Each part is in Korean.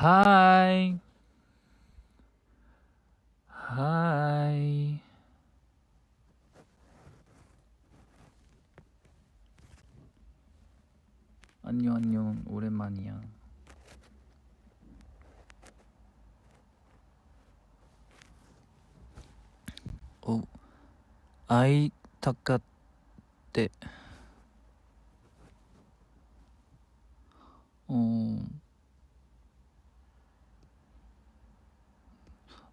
하이. 하이. 안녕 안녕 오랜만이야. 오 아이 타카테 어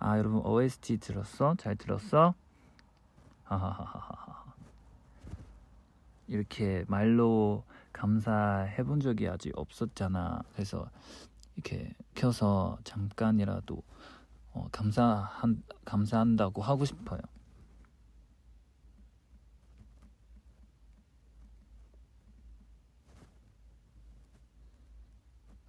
아 여러분 OST 들었어? 잘 들었어? 하하하하하. 이렇게 말로 감사해 본 적이 아직 없었잖아. 그래서 이렇게 켜서 잠깐이라도 어, 감사한 감사한다고 하고 싶어요.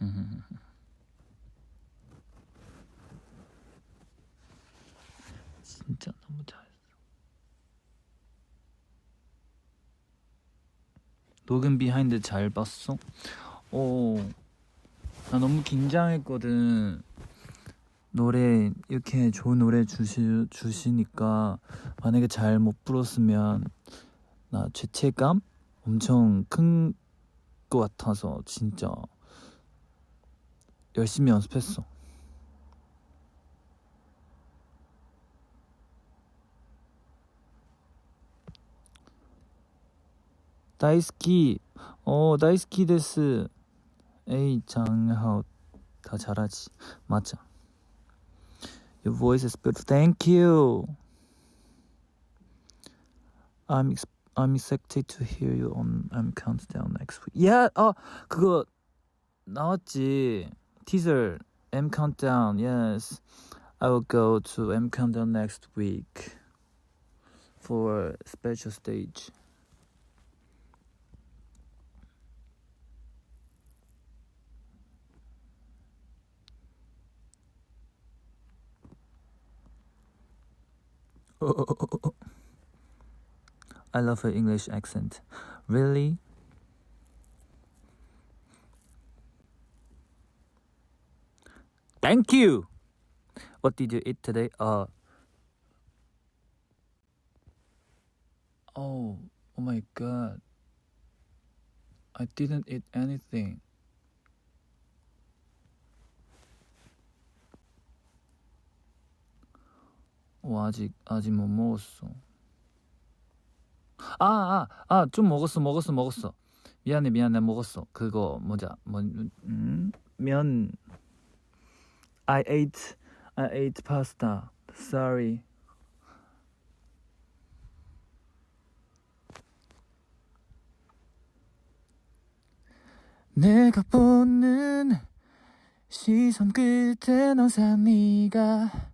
진짜 너무 잘했어. 녹음 비하인드 잘 봤어? 어, 나 너무 긴장했거든. 노래 이렇게 좋은 노래 주시 주시니까 만약에 잘 못 불렀으면 나 죄책감 엄청 큰 것 같아서 진짜 열심히 연습했어. 다이스키 어 다이스키 데스 에이 장하오 다 잘하지 맞아. Your voice is beautiful. Thank you. I'm ex- I'm excited to hear you on I'm countdown next week. Yeah, 아 그거 나왔지. Teaser M countdown. Yes, I will go to M countdown next week for special stage. I love her English accent. Really? Thank you. What did you eat today? Uh. Oh, oh my god. I didn't eat anything. 어, 아직 아직 못 먹었어. 아, 아, 아, 좀 먹었어, 먹었어, 먹었어. 미안해, 미안해, 먹었어. 그거 뭐자, 뭐, 음, 면. I ate, I ate pasta. Sorry. 내가 보는 시선 끝에 너사 네가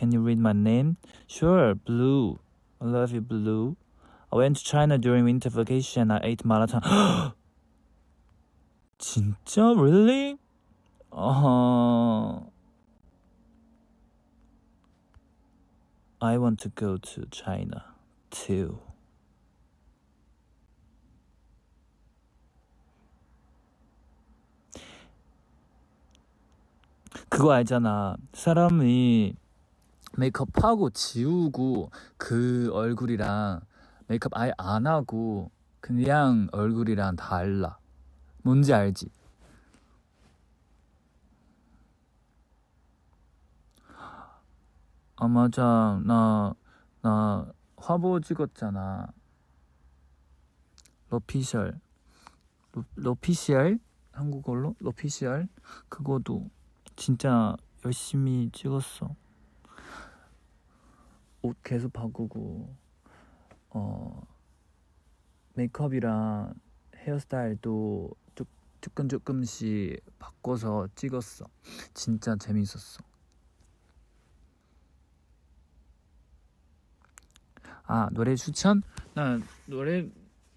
Can you read my name? Sure, Blue. I love you, Blue. I went to China during winter vacation. I ate marathon. 진짜? Really? Uh, I want to go to China too. 그거 알잖아. 사람이 메이크업하고 지우고 그 얼굴이랑 메이크업 아예 안 하고 그냥 얼굴이랑 달라. 뭔지 알지? 아, 맞아. 나, 나 화보 찍었잖아. 러피셜. 러, 러피셜? 한국어로? 러피셜? 그거도 진짜 열심히 찍었어. 옷 계속 바꾸고 어 메이크업이랑 헤어스타일도 조, 조금 조금씩 바꿔서 찍었어. 진짜 재밌었어. 아 노래 추천? 나 노래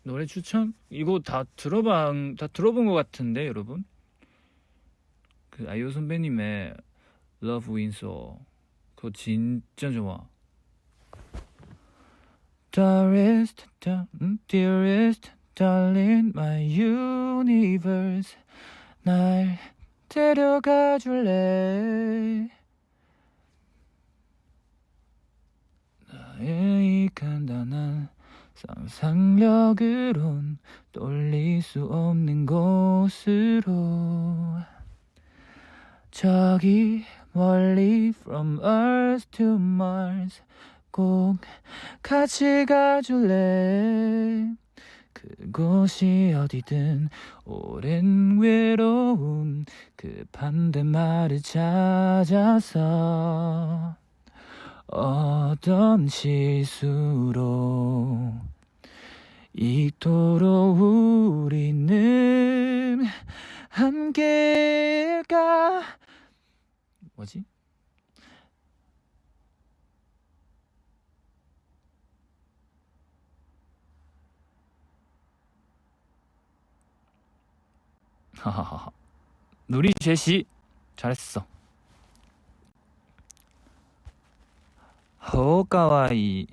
노래 추천? 이거 다 들어봐 다 들어본 것 같은데 여러분? 그 아이유 선배님의 Love Wins All. 그거 진짜 좋아 Dearest, 음, dearest, darling, my universe 날 데려가 줄래 나의 이 간단한 상상력으론 떨릴 수 없는 곳으로 저기 멀리 from Earth to Mars 꼭 같이 가줄래 그곳이 어디든 오랜 외로움 그 반대말을 찾아서 어떤 실수로 이토록 우리는 함께일까 뭐지? 하하하 누리 제시 잘했어 하오카와이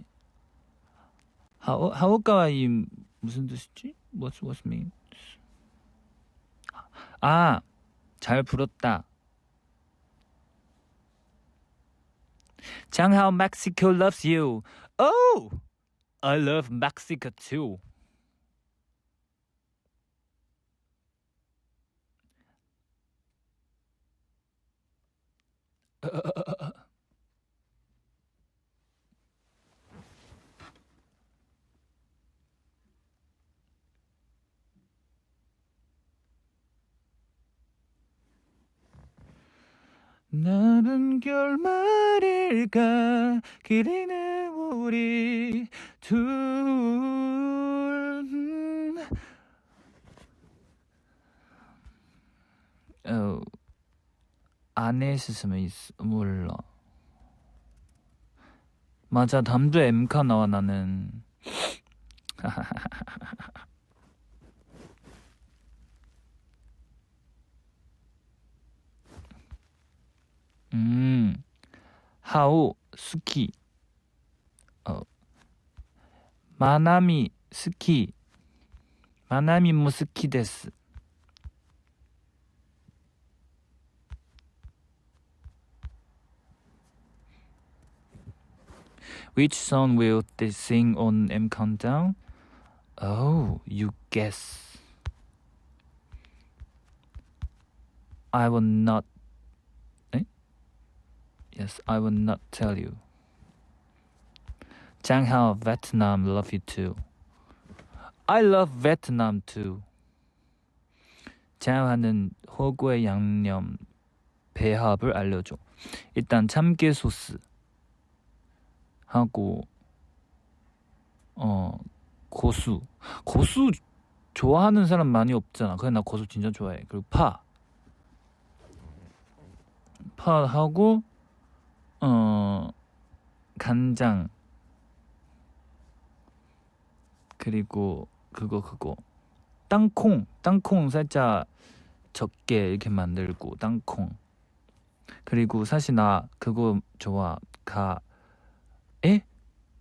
하오 하오카와이 무슨 뜻이지? What's what's mean? 아, 잘 불었다. 장하오 Mexico loves you. Oh, I love Mexico too. 나는 결말일까? 기리는 우리 둘. 음. 어, 안에 있으면 있, 몰라 맞아 다음주 엠카 나와 나는. 음 하오 스키. 어. 마나미 스키. 마나미 모 스키 데스 Which song will they sing on M Countdown? Oh, you guess. I will not. Eh? Yes, I will not tell you. Chang Hao, Vietnam, love you too. I love Vietnam too. 장하는 호구의 양념 배합을 알려줘. 일단 참깨 소스 하고 어 고수. 고수 좋아하는 사람 많이 없잖아. 그래 나 고수 진짜 좋아해. 그리고 파. 파하고 어 간장. 그리고 그거 그거. 땅콩. 땅콩 살짝 적게 이렇게 만들고 땅콩. 그리고 사실 나 그거 좋아. 가 에?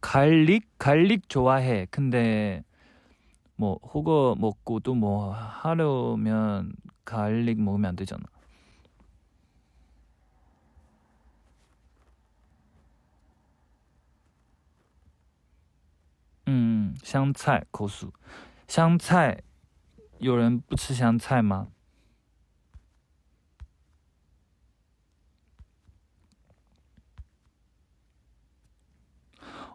갈릭? 갈릭 좋아해. 근데 뭐 호거 먹고 또 뭐 하려면 갈릭 먹으면 안 되잖아. 음, 香菜口述。香菜，有人不吃香菜吗？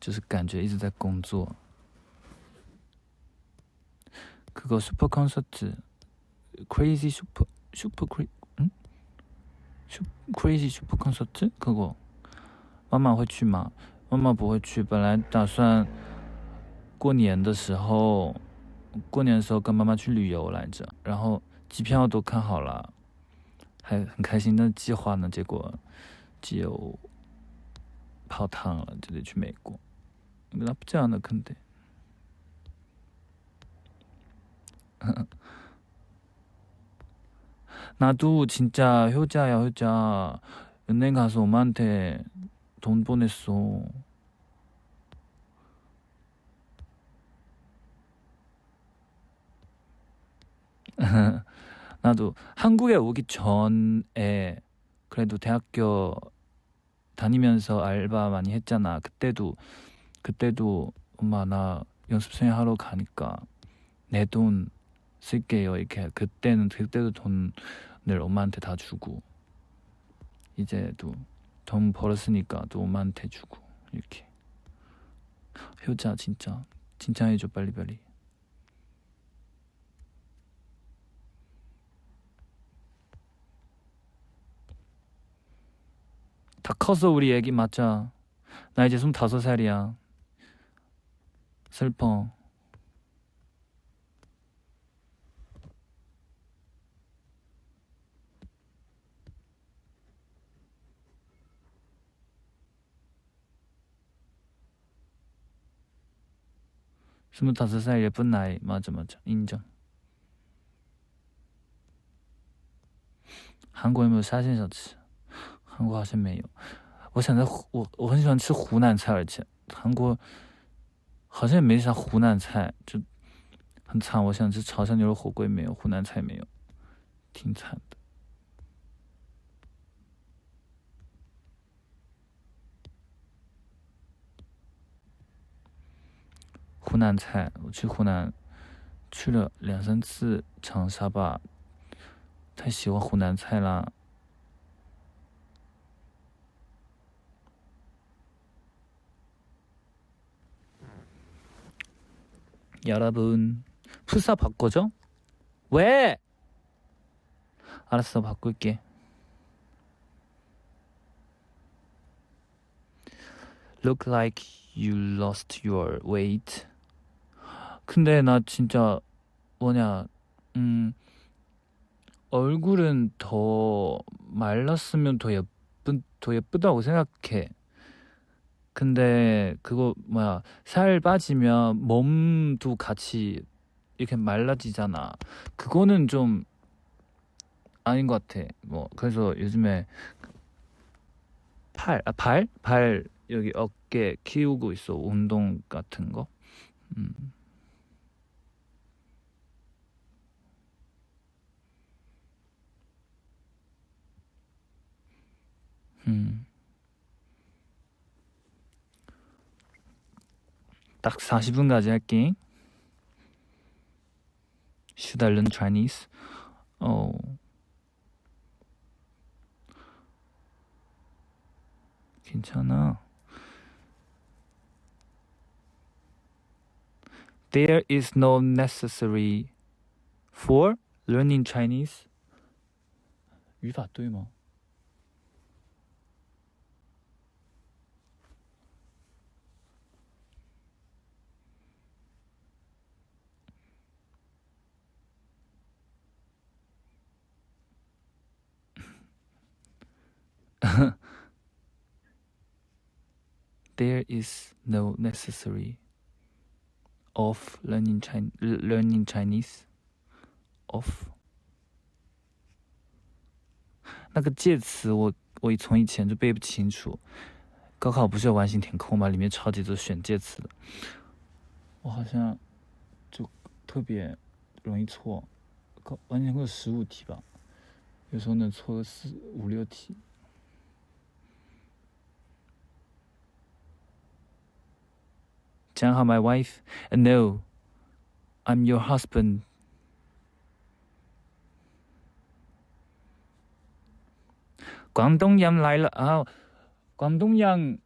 就是感觉一直在工作。그거 슈퍼 콘서트 Crazy 슈퍼 슈퍼 크레 음? 슈 Crazy 슈퍼 콘서트 그거 妈妈会去吗？妈妈不会去，本来打算过年的时候，过年的时候跟妈妈去旅游来着，然后机票都看好了，还很开心的计划呢，结果就泡汤了，就得去美国。 나쁘지 않아 근데. 나도 진짜 효자야 효자. 은행 가서 엄마한테 돈 보냈어. 나도 한국에 오기 전에 그래도 대학교 다니면서 알바 많이 했잖아. 그때도 그때도 엄마 나 연습생 하러 가니까 내 돈 쓸게요. 이렇게 그때는 그때도 돈을 엄마한테 다 주고 이제도 돈 벌었으니까 또 엄마한테 주고 이렇게. 효자 진짜. 진짜 해줘 빨리빨리. 다 커서 우리 애기 맞자 나 이제 스물다섯 살이야 슬퍼 스물다섯 살 예쁜 나이 맞아 맞아 인정 韩国有没有沙县小吃？韩国好像没有。我想在湖，我我很喜欢吃湖南菜，而且韩国 好像也没啥湖南菜，就很惨。我想吃潮汕牛肉火锅没有，湖南菜没有，挺惨的。湖南菜，我去湖南去了两三次长沙吧，太喜欢湖南菜啦。 여러분푸사바꿔줘 왜 알았어 바꿀게 Look like you lost your weight. 근데 나 진짜 뭐냐 음 얼굴은 더 말랐으면 더 예쁜 더 예쁘다고 생각해. 근데 그거 뭐야 살 빠지면 몸도 같이 이렇게 말라지잖아. 그거는 좀 아닌 것 같아. 뭐 그래서 요즘에 팔, 아, 발, 발 여기 어깨 키우고 있어 운동 같은 거. 음. 음. 딱 40분까지 할게. Should I learn Chinese? 어. 괜찮아. There is no necessary for learning Chinese. 语法对吗？ there is no necessary of learning Chin learning Chinese of 那个介词我我从以前就背不清楚，高考不是有完形填空吗？里面超级多选介词的，我好像就特别容易错，可完全会有十五题吧，有时候能错个四五六题。Changha, my wife. And no, I'm your husband. 광동양 라일라 아 광동양.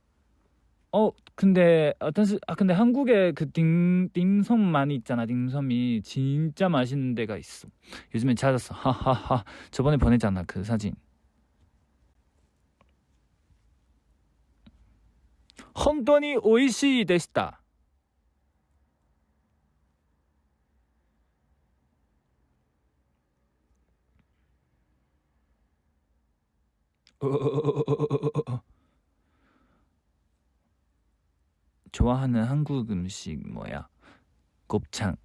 어 근데 어떤 시, 아 근데 한국에 그 딩, 딤섬 많이 있잖아 딩섬이. 진짜 맛있는 데가 있어. 요즘에 찾았어. 하하하. 저번에 보냈잖아 그 사진. 헌돈이 오이시 되시다. 좋아하는 한국 음식 뭐야? 곱창.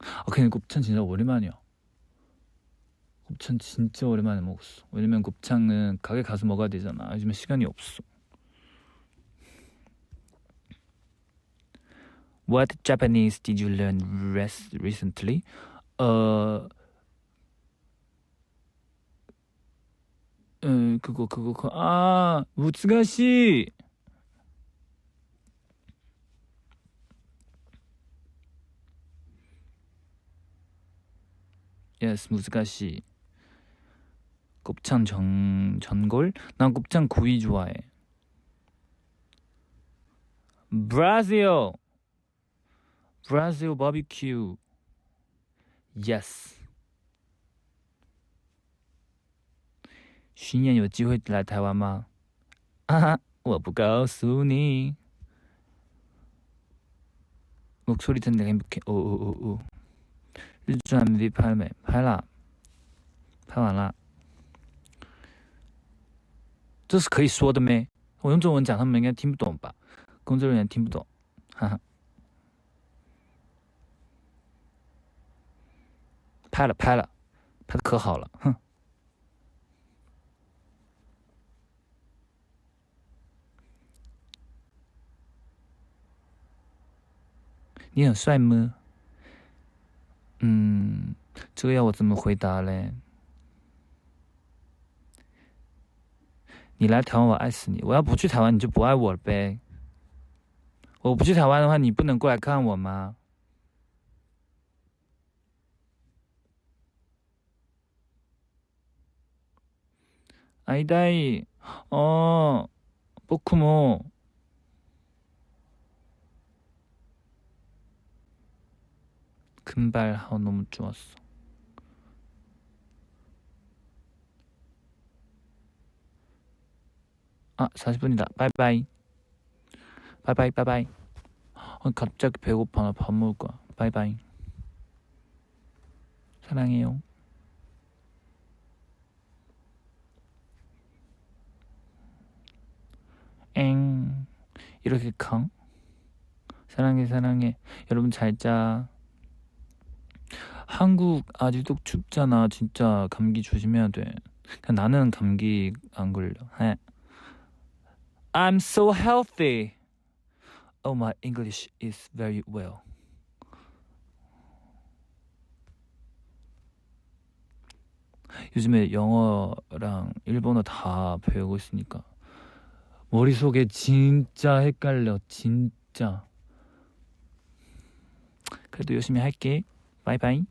아 근데 곱창 진짜 오랜만이야. 곱창 진짜 오랜만에 먹었어. 왜냐면 곱창은 가게 가서 먹어야 되잖아. 요즘에 시간이 없어. What Japanese did you learn recently? 어, 어 그거 그거 그 아, 무츠가시. Yes, 무즈가시. 곱창 전 전골? 난 곱창 구이 좋아해. 브라질. 브라질 바비큐. Yes. 新年有机会来台湾吗？啊，我不告诉你。 목소리 듣는 내가 행복해. 오오오오. 日转 MV 拍了没？拍了，拍完了。这是可以说的咩？我用中文讲，他们应该听不懂吧？工作人员听不懂，哈哈。拍了，拍了，拍的可好了，哼。 你很帅吗？嗯这个要我怎么回答嘞？你来台湾我爱死你。我要不去台湾你就不爱我了呗。我不去台湾的话你不能过来看我吗？ida 哦不可能 금발 하우 너무 좋았어. 아, 40분이다. 바이바이. 바이바이, 바이바이. 아, 갑자기 배고파. 나 밥 먹을 거야. 바이바이. 사랑해요. 엥. 이렇게 강? 사랑해, 사랑해. 여러분 잘 자. 한국 아직도 춥잖아. 진짜 감기 조심해야 돼. 나는 감기 안 걸려. 해. I'm so healthy. Oh, my English is very well. 요즘에 영어랑 일본어 다 배우고 있으니까 머릿속에 진짜 헷갈려. 진짜. 그래도 열심히 할게. 바이바이.